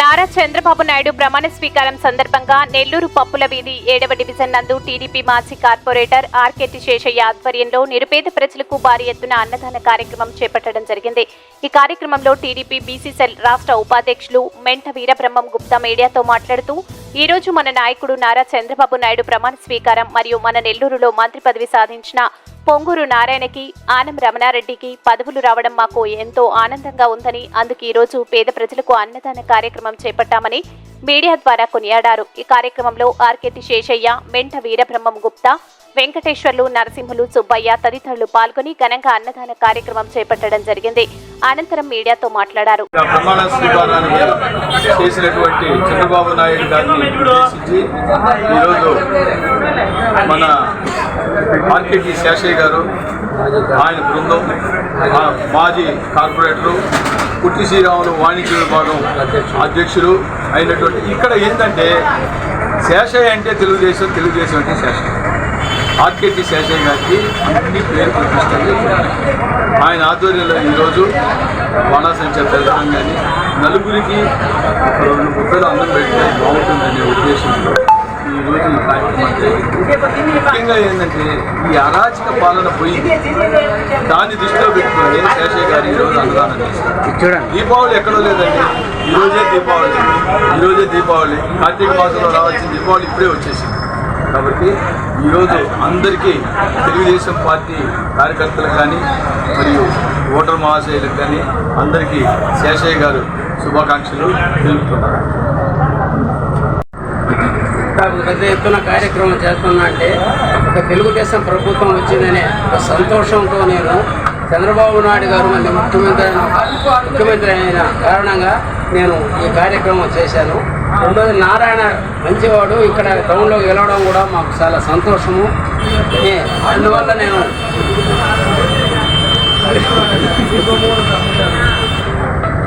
నారా చంద్రబాబు నాయుడు ప్రమాణ స్వీకారం సందర్భంగా నెల్లూరు పప్పుల వీధి ఏడవ డివిజన్ నందు టీడీపీ మాజీ కార్పొరేటర్ ఆర్కెటి శేషయ్య ఆధ్వర్యంలో నిరుపేద ప్రజలకు భారీ ఎత్తున అన్నదాన కార్యక్రమం చేపట్టడం జరిగింది. ఈ కార్యక్రమంలో టీడీపీ బీసీసెల్ రాష్ట్ర ఉపాధ్యక్షులు మెంట వీరబ్రహ్మం గుప్తా మీడియాతో మాట్లాడుతూ ఈ రోజు మన నాయకుడు నారా చంద్రబాబు నాయుడు ప్రమాణ స్వీకారం మరియు మన నెల్లూరులో మంత్రి పదవి సాధించిన పొంగూరు నారాయణకి ఆనం రమణారెడ్డికి పదవులు రావడం మాకు ఎంతో ఆనందంగా ఉందని అందుకు ఈరోజు పేద ప్రజలకు అన్నదాన కార్యక్రమం చేపట్టామని మీడియా ద్వారా కొనియాడారు. ఈ కార్యక్రమంలో ఆర్కెటి శేషయ్య మెంట వీరబ్రహ్మం గుప్తా వెంకటేశ్వర్లు నరసింహులు సుబ్బయ్య తదితరులు పాల్గొని ఘనంగా అన్నదాన కార్యక్రమం చేపట్టడం జరిగింది. అనంతరం మీడియాతో మాట్లాడారు. చేసినటువంటి చంద్రబాబు నాయుడు గారిని ఉద్దేశించి ఈరోజు మన ఆర్కేటి శేషయ్య గారు ఆయన బృందం మాజీ కార్పొరేటరు పుట్టి శ్రీరాములు వాణిజ్య విభాగం అధ్యక్షులు అయినటువంటి ఇక్కడ ఏంటంటే శేషయ్య అంటే తెలుగుదేశం తెలుగుదేశం అంటే శేషయ్య. ఆర్కేటి శేషయ్య గారికి అన్ని పేరు ప్రతిష్టలు ఆయన ఆధ్వర్యంలో ఈరోజు బాణాసంచ పెద్దడం కానీ నలుగురికి ఒక రెండు ముద్దలు అన్నం పెడితే బాగుంటుందనే ఉద్దేశంతో ఈరోజు ఈ కార్యక్రమం జరిగింది. ముఖ్యంగా ఏంటంటే ఈ అరాచక పాలన పోయింది దాన్ని దృష్టిలో పెట్టుకొని శేషయ్య గారు ఈరోజు అన్నదానం చేశారు దీపావళి ఎక్కడో లేదండి. ఈరోజే దీపావళి. ఈరోజే దీపావళి. కార్తీక మాసంలో రావాల్సిన దీపావళి ఇప్పుడే వచ్చేసింది. కాబట్టి ఈరోజు అందరికీ తెలుగుదేశం పార్టీ కార్యకర్తలకు కానీ మరియు ఓటర్ మహాశయులకు కానీ అందరికీ శేషయ్య గారు శుభాకాంక్షలు. తెలుపుతున్నారు పెద్ద ఎత్తున కార్యక్రమం చేస్తున్నా అంటే ఒక తెలుగుదేశం ప్రభుత్వం వచ్చిందనే ఒక సంతోషంతో నేను చంద్రబాబు నాయుడు గారు మళ్ళీ ముఖ్యమంత్రి అయిన ముఖ్యమంత్రి అయిన కారణంగా నేను ఈ కార్యక్రమం చేశాను. రెండోది నారాయణ మంచివాడు ఇక్కడ టౌన్లో గెలవడం కూడా మాకు చాలా సంతోషము. అందువల్ల నేను